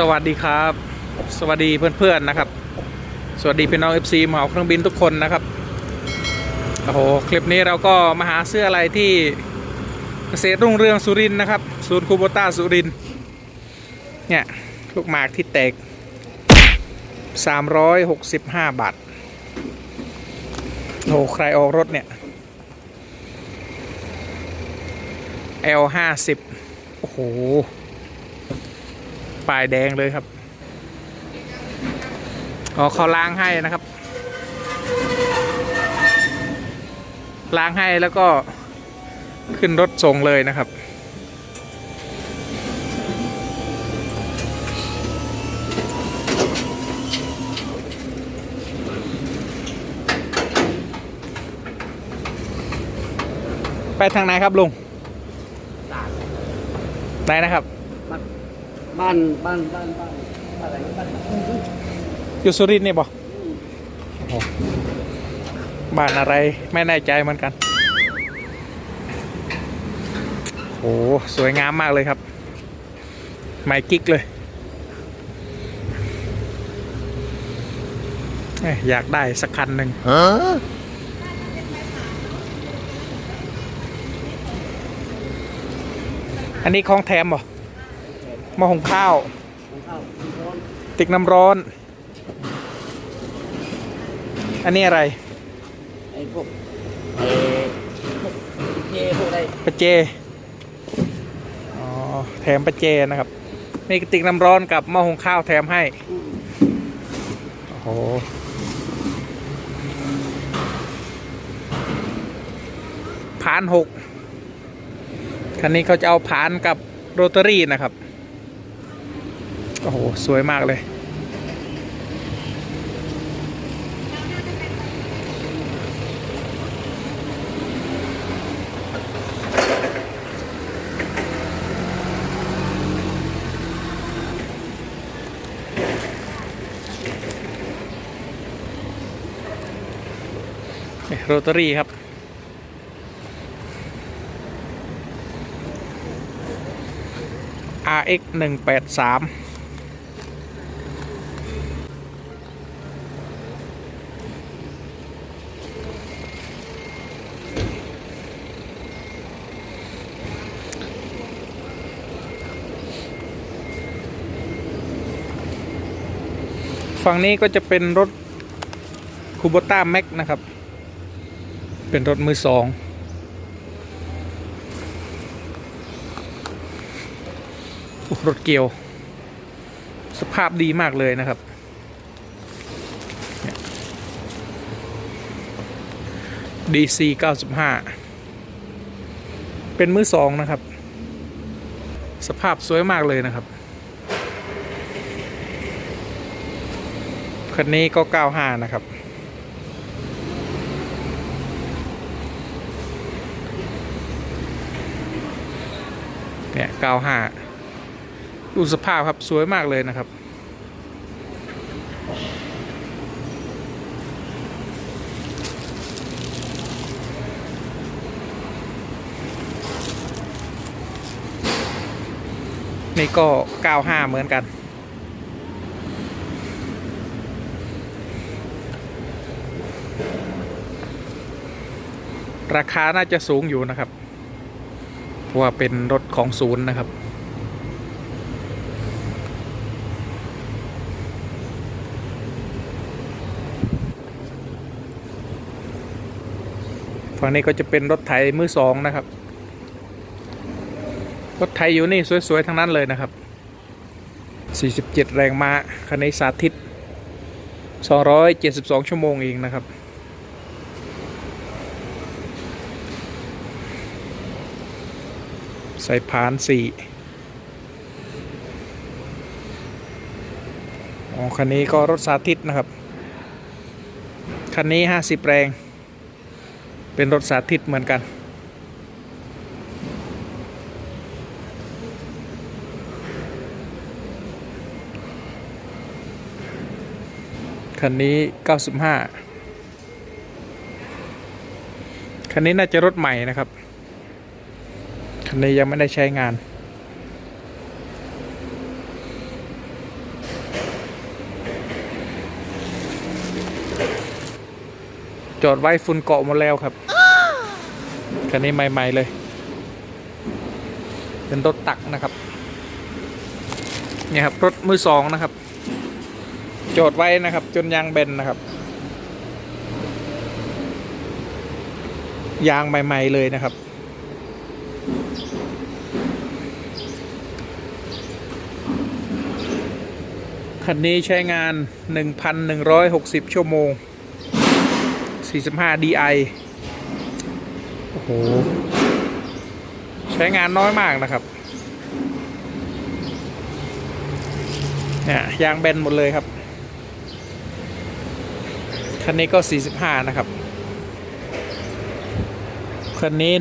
สวัสดีครับ สวัสดีเพื่อนๆนะครับ สวัสดีพี่น้อง FC เหมาเครื่องบินทุกคนนะครับโอ้โหคลิปนี้เราก็มาหาเสื้ออะไรที่เกษตรรุ่งเรืองสุรินทร์นะครับ ศูนย์คูโบต้าสุรินทร์เนี่ยลูกหมากที่แตก 365 บาทโอ้โหใครออกรถเนี่ย L 50โอ้โห ปลายแดงเลยครับอ๋อเขาล้างให้นะครับ ล้างให้แล้วก็ขึ้นรถส่งเลยนะครับ ไปทางไหนครับลุงไหนนะครับ บ้านบ้านบ้านบ้านบ้านอะไรบ้านอยู่สุรินทร์นี่บ่โอ้โหบ้านอะไรไม่แน่ใจเหมือนกันโอ้โหสวยงามมากเลยครับ ไมค์กิ๊กเลยเอ้ยอยากได้สักคันหนึ่งอันนี้ของแถมบ่หมอ หุงข้าวของข้าวที่ร้อนติ๊กน้ำร้อน อันนี้อะไรไอ้พวกไอ้พวกเจพวกอะไรปะเจอ๋อแถมปะเจนะครับนี่กระติกน้ำร้อนกับหม้อหุงข้าวแถมให้อืมโอ้โหผานหกคันนี้เขาจะเอาผานกับโรตารี่นะครับ โอ้โห สวยมากเลยโรตารี่ครับ RX 183 ฝั่งนี้ก็จะเป็นรถคูโบต้าแม็กนะครับ เป็นรถมือสอง รถเกียว สภาพดีมากเลยนะครับเนี่ย DC 95 เป็นมือสองนะครับ สภาพสวยมากเลยนะครับ คันนี้ก็ 95 นะครับ เนี่ย 95 ดูสภาพครับ สวยมากเลยนะครับ นี่ก็ 95 เหมือนกัน ราคาน่าจะสูงอยู่นะครับ เพราะว่าเป็นรถของศูนย์นะครับ ฝั่งนี้ก็จะเป็นรถไถมือสองนะครับ รถไถอยู่นี่สวยๆทั้งนั้นเลยนะครับ 47 แรงม้าคันนี้สาธิต 272 ชั่วโมงเองนะครับ ใส่พานสี่อ๋อคันนี้ก็รถสาธิตนะครับ คันนี้50แรง เป็นรถสาธิตเหมือนกัน คันนี้95คันนี้น่าจะรถใหม่นะครับ นนี้ยังไม่ได้ใช้งาน จอดไว้ฝุ่นเกาะหมดแล้วครับ คันนี้ใหม่ ๆ เลย เป็นรถตักนะครับ เนี่ยครับ รถมือสองนะครับ จอดไว้นะครับ จนยางเบนนะครับ ยางใหม่ ๆ เลยนะครับ คันนี้ใช้งาน 1,160 ชั่วโมง 45 DI โอ้โห ใช้งานน้อยมากนะครับ เนี่ยยางแบนหมดเลยครับ คันนี้ก็ 45 นะครับ คันนี้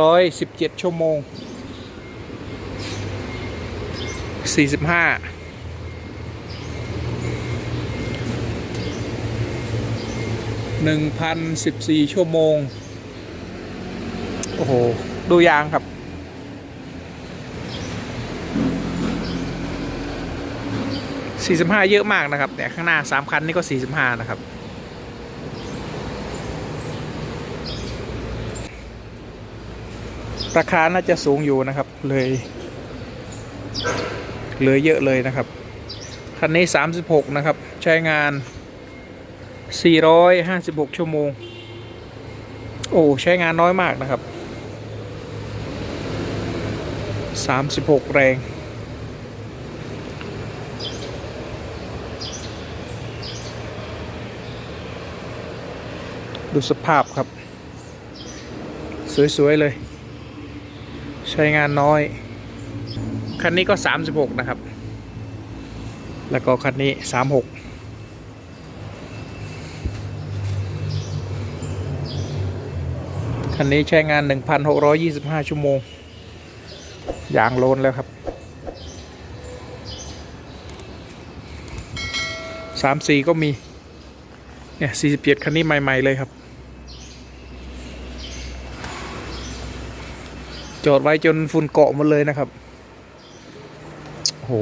1,117 ชั่วโมง 45 หนึ่งพันสิบสี่ชั่วโมง โอ้โห ดูยางครับสี่สิบห้าเยอะมากนะครับเนี่ข้างหน้าสามคันนี่ก็สี่สิบห้านะครับ ราคาน่าจะสูงอยู่นะครับ เลยเหลือเยอะเลยนะครับ คันนี้ 36 นะครับ ใช้งาน 456 ชั่วโมง โอ้ ใช้งานน้อยมากนะครับ 36 แรง ดูสภาพครับ สวย ๆ เลย ใช้งานน้อย คันนี้ก็ 36 นะครับ แล้วก็คันนี้ 36 คันนี้ใช้งาน 1,625 ชั่วโมง ยางโลนแล้วครับสามสี่ก็มี เนี่ยสี่สิบเจ็ดคันนี้ใหม่ ๆ เลยครับ จอดไว้จนฝุ่นเกาะหมดเลยนะครับโอ้โห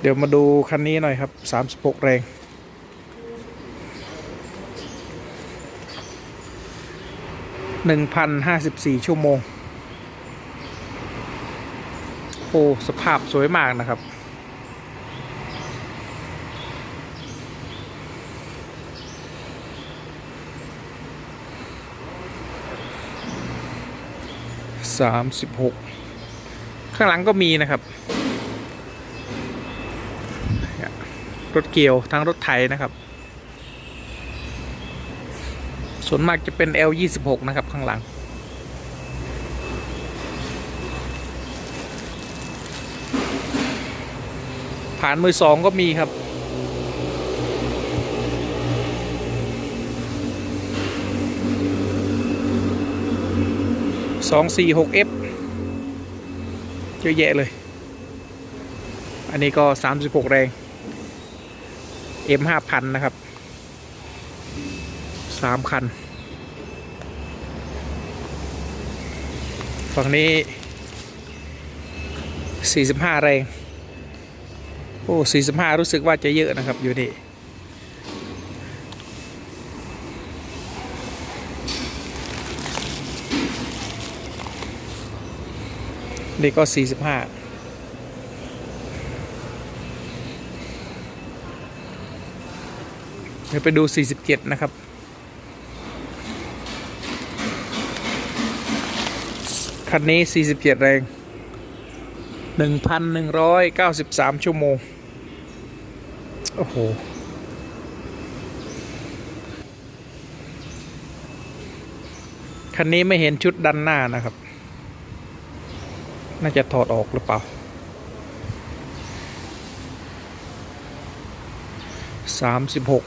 เดี๋ยวมาดูคันนี้หน่อยครับ 36 แรง 1,054 ชั่วโมง โอ้ สภาพสวยมากนะครับ สามสิบหก ข้างหลังก็มีนะครับ รถเกี่ยวทั้งรถไถนะครับ ส่วนมากจะเป็น L26 นะครับ ข้างหลัง ผ่านมือสองก็มีครับสองสี่หก F เยอะแยะเลย อันนี้ก็สามสิบหกแรง M ห้าพันนะครับ สามคัน ฝั่งนี้สี่สิบห้าแรง โอ้สี่สิบห้ารู้สึกว่าจะเยอะนะครับอยู่นี่นี่ก็สี่สิบห้าเดี๋ยวไปดู 47 นะครับ คันนี้ 47 แรง 1,193 ชั่วโมง โอ้โห คันนี้ไม่เห็นชุดดันหน้านะครับ น่าจะถอดออกหรือเปล่าสามสิบหก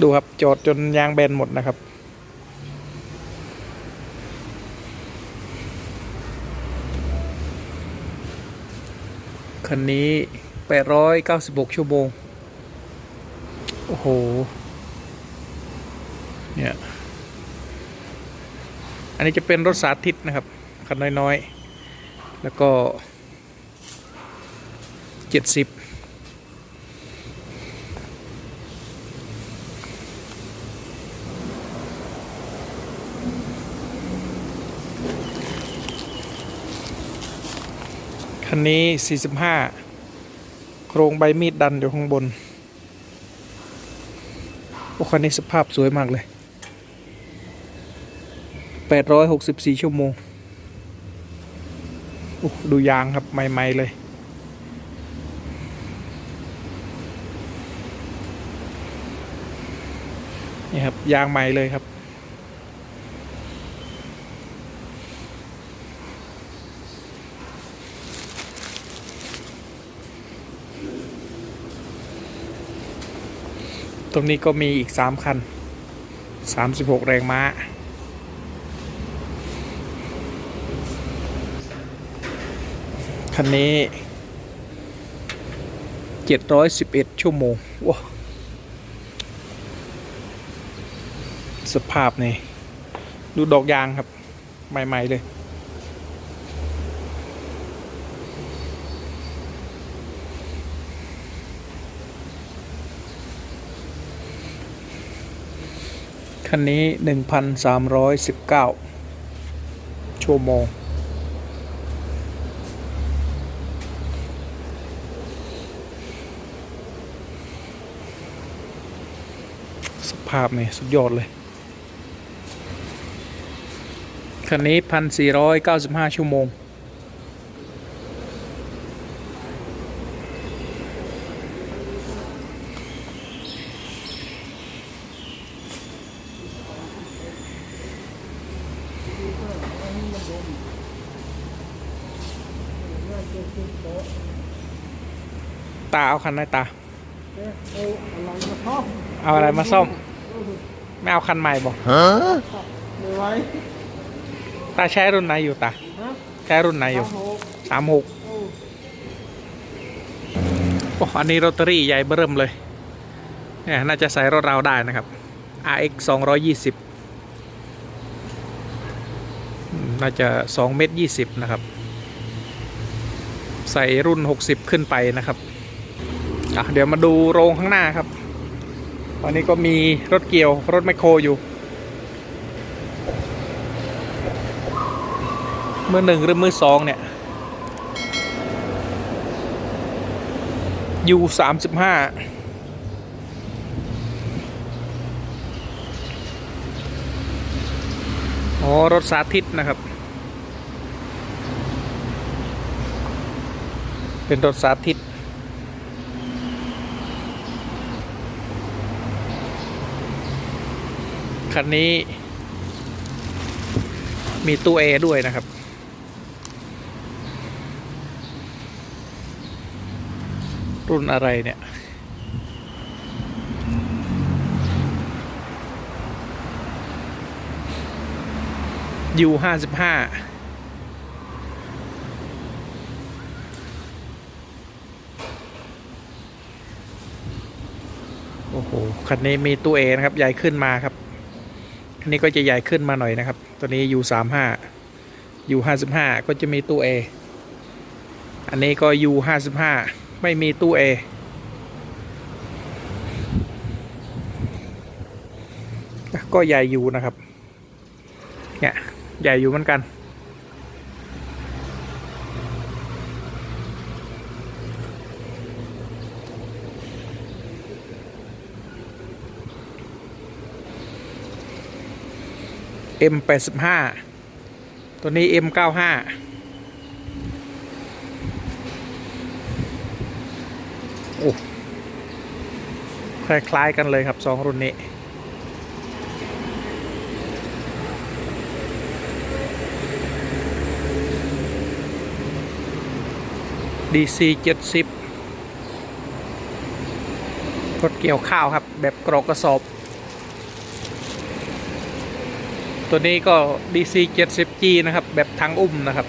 ดูครับ จอดจนยางแบนหมดนะครับ คันนี้ 896 ชั่วโมง โอ้โห เนี่ย อันนี้จะเป็นรถสาธิตนะครับ คันน้อย ๆ แล้วก็ 70 คันนี้ 45 โครงใบมีดดันอยู่ข้างบนโอ้คันนี้สภาพสวยมากเลย 864 ชั่วโมงโอ้ดูยางครับ ใหม่ ๆ เลย นี่ครับ ยางใหม่เลยครับ รงนี้ก็มีอีก 3 คัน 36 แรงม้า คันนี้ 711 ชั่วโมงว้าวสภาพนี่ ดูดอกยางครับ ใหม่ ๆ เลย คันนี้ 1,319 ชั่วโมง สภาพนี่สุดยอดเลย คันนี้ 1,495 ชั่วโมง ตาเอาคันไหนตาเอาอะไรมาซ่อม ไม่เอาคันใหม่บอกไม่ไหวตาใช้รุ่นไหนอยู่ตา ฮะใช้รุ่นไหนอยู่โอ้โหสามหกโอ้อันนี้โรตารี่ใหญ่เบิ่มเลยเนี่ยน่าจะใส่รถเราได้นะครับ RX 220อืม น่าจะ2เมตร20 นะครับ ใส่รุ่น 60 ขึ้นไปนะครับอะเดี๋ยวมาดูโรงข้างหน้าครับ ตอนนี้ก็มีรถเกี่ยวรถแมโครอยู่ มือหนึ่งหรือมือสองเนี่ยยูสามสิบห้าอ๋อ รถสาธิตนะครับ เป็นรถสาธิต คันนี้ มีตู้แอร์ด้วยนะครับ รุ่นอะไรเนี่ยยูห้าสิบห้า โอ้โห คันนี้มีตู้เอนะครับ ใหญ่ขึ้นมาครับคันนี้ก็จะใหญ่ขึ้นมาหน่อยนะครับ ตัวนี้ยูสามห้ายูห้าสิบห้าก็จะมีตู้เออันนี้ก็ยูห้าสิบห้าไม่มีตู้เอก็ใหญ่อยู่นะครับ เนี่ย ใหญ่อยู่เหมือนกัน M85 ตัวนี้ M95 โอ้คล้ายๆกันเลยครับสองรุ่นนี้ DC 70รถเกี่ยวข้าวครับ แบบกรอกกระสอบ ตัวนี้ก็ DC 70G นะครับ แบบทางอุ้มนะครับ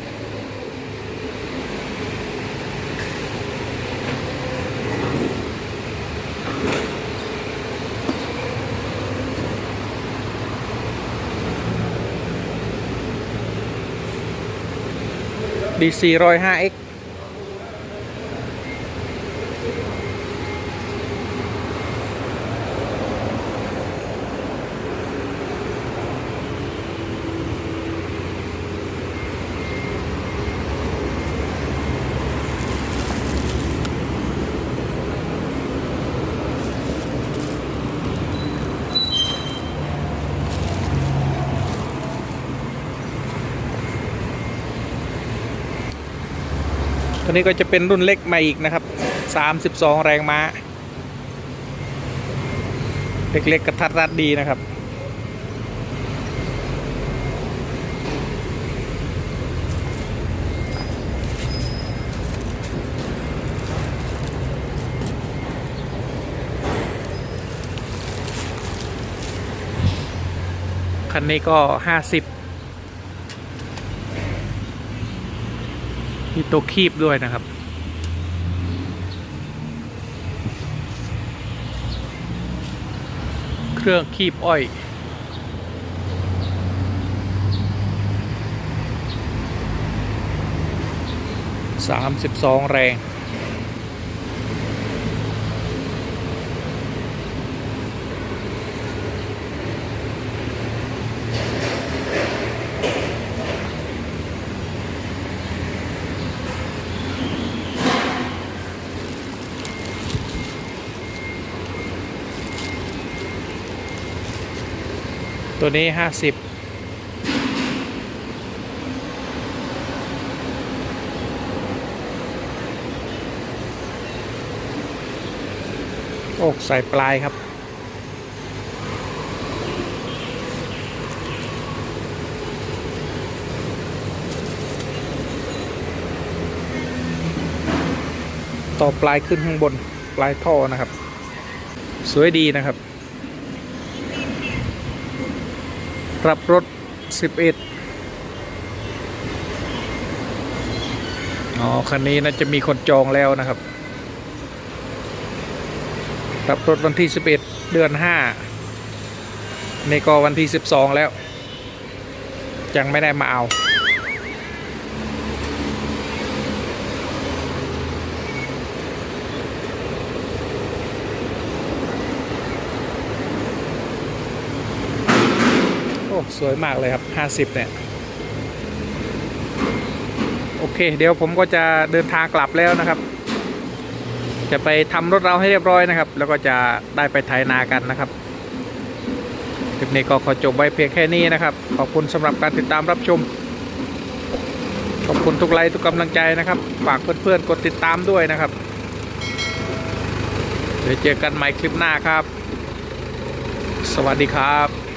DC 105X ตัวนี้ก็จะเป็นรุ่นเล็กมาอีกนะครับ 32 แรงม้า เล็กๆกระทัดรัดดีนะครับคันนี้ก็ 50 มีตัวคีบด้วยนะครับ เครื่องคีบอ้อย สามสิบสองแรง ตัวนี้ห้าสิบโอกใส่ปลายครับ ต่อปลายขึ้นข้างบนปลายท่อนะครับ สวยดีนะครับ รับรถ 11 อ๋อ คันนี้น่าจะมีคนจองแล้วนะครับ รับรถวันที่ 11 เดือน 5 นี่ก็วันที่ 12 แล้ว ยังไม่ได้มาเอา สวยมากเลยครับ 50 เนี่ย โอเค เดี๋ยวผมก็จะเดินทางกลับแล้วนะครับ จะไปทำรถเราให้เรียบร้อยนะครับ แล้วก็จะได้ไปไถนากันนะครับคลิปนี้ก็ขอจบไว้เพียงแค่นี้นะครับ ขอบคุณสำหรับการติดตามรับชม ขอบคุณทุกไลค์ทุกกำลังใจนะครับ ฝากเพื่อนๆกดติดตามด้วยนะครับเดี๋ยวเจอกันใหม่คลิปหน้าครับ สวัสดีครับ